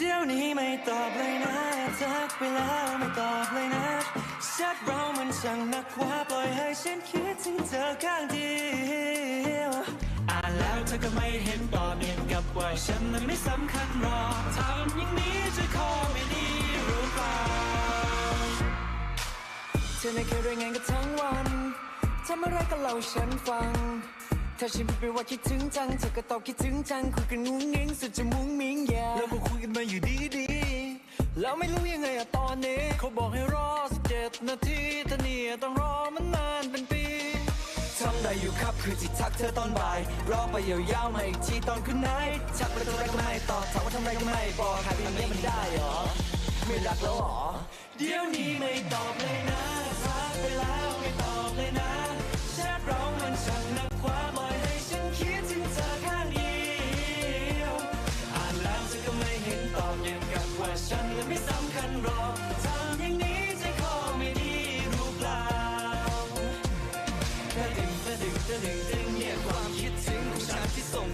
เดี๋ยวนี้ไม่ตอบเลยนะทักไปแล้วไม่ตอบเลยนะชักเรามันช่างนักว่าปล่อยให้ฉันคิดถึงเธอข้างเดียวอ่านแล้วเธอก็ไม่เห็นตอบเนียนกับว่าฉันนั้นไม่สำคัญหรอกทำอย่างนี้จะคอไม่ดีหรือเปล่าเธอไม่เคยรายงานกันทั้งวันทำอะไรก็เล่าฉันฟังถ้าฉันพูดไปว่าคิดถึงจังเธอก็ตอบคิดถึงจังคุยกันงุ้งงิ้งสุดจะมุ้งมิ้งแย่ อยู่ดีดีแล้วไม่รู้ยังไงอะตอนนี้เขาบอกให้รอสิบเจ็ดนาทีแต่เนี่ยต้องรอมันนานเป็นปีทำได้อยู่ครับคือจิตทักเธอตอนบ่าย รอไปยาวๆมาอีกทีตอนคืนไหนทักไปทำไรก็ไม่ตอบถามว่าทำไรก็ไม่บอกหายไปอย่างนี้มันได้เหรอไม่รักแล้วหรอเดี๋ยวนี้ไม่ตอบเลยนะ que são